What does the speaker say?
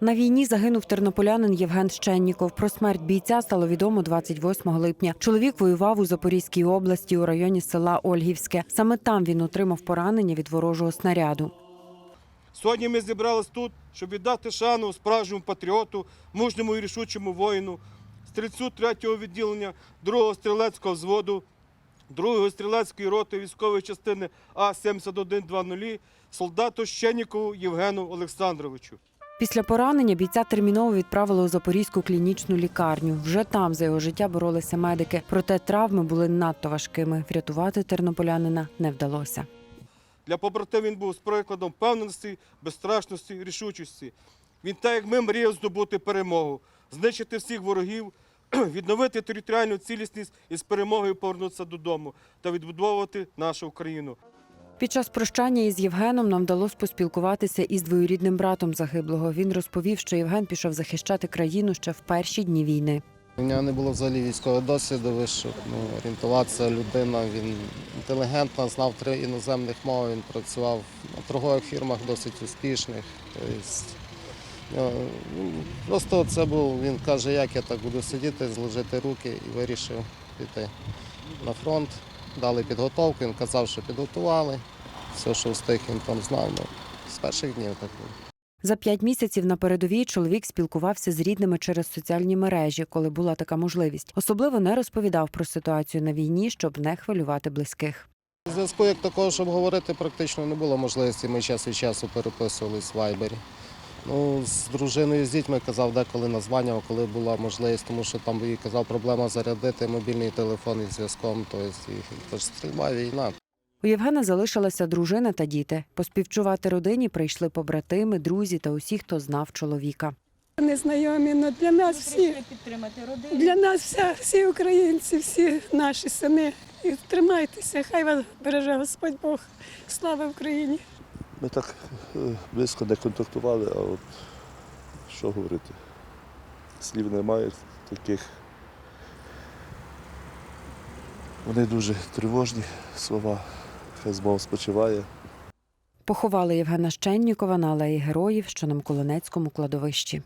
На війні загинув тернополянин Євген Щенніков. Про смерть бійця стало відомо 28 липня. Чоловік воював у Запорізькій області у районі села Ольгівське. Саме там він отримав поранення від ворожого снаряду. Сьогодні ми зібрались тут, щоб віддати шану справжньому патріоту, мужньому і рішучому воїну, стрільцю 3-го відділення 2-го стрілецького взводу, 2-ї стрілецької роти військової частини А-7120, солдату Щенікову Євгену Олександровичу. Після поранення бійця терміново відправили у Запорізьку клінічну лікарню. Вже там за його життя боролися медики. Проте травми були надто важкими. Врятувати тернополянина не вдалося. Для побратим він був з прикладом впевненості, безстрашності, рішучості. Він так, як ми мріяв здобути перемогу, знищити всіх ворогів, відновити територіальну цілісність і з перемогою повернутися додому та відбудовувати нашу Україну. Під час прощання із Євгеном нам вдалося поспілкуватися із двоюрідним братом загиблого. Він розповів, що Євген пішов захищати країну ще в перші дні війни. У нього не було взагалі військового досвіду, вийшов ну, орієнтуватися людина. Він інтелігентна, знав три іноземних мови, він працював на торгових фірмах досить успішних. Тобто, ну, просто це був, він каже, як я так буду сидіти, зложити руки і вирішив піти на фронт. Дали підготовку, він казав, що підготували. Все, що встиг, він там знав. Ну, з перших днів так було. За п'ять місяців на передовій чоловік спілкувався з рідними через соціальні мережі, коли була така можливість. Особливо не розповідав про ситуацію на війні, щоб не хвилювати близьких. Зв'язку як такого, щоб говорити, практично не було можливості. Ми час від часу переписувались в Вайбері. Ну, з дружиною з дітьми казав, деколи названняв, коли була можливість, тому що там їй казав проблема зарядити мобільний телефон із зв'язком. Тобто, стрільба, війна. У Євгена залишилася дружина та діти. Поспівчувати родині прийшли побратими, друзі та усі, хто знав чоловіка. незнайомі, але для нас всі, підтримати родину. для нас вся, всі українці, всі наші сини. І тримайтеся, хай вас береже Господь Бог. Слава Україні! Ми так е, близько не контактували, а от що говорити? Слів немає таких. Вони дуже тривожні слова. Хай змов спочиває. Поховали Євгена Щеннікова на алеї героїв, що на Миколинецькому кладовищі.